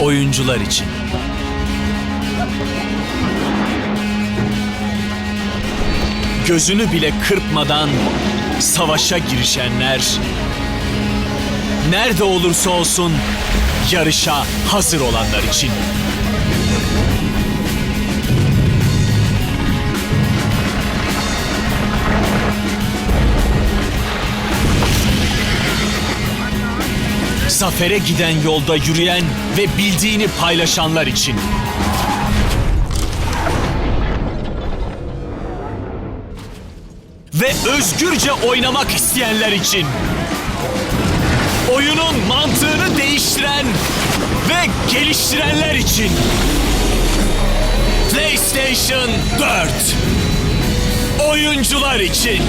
oyuncular için. Gözünü bile kırpmadan savaşa girişenler, nerede olursa olsun yarışa hazır olanlar için. Zafere giden yolda yürüyen ve bildiğini paylaşanlar için. Ve özgürce oynamak isteyenler için. Oyunun mantığını değiştiren ve geliştirenler için. PlayStation 4. Oyuncular için.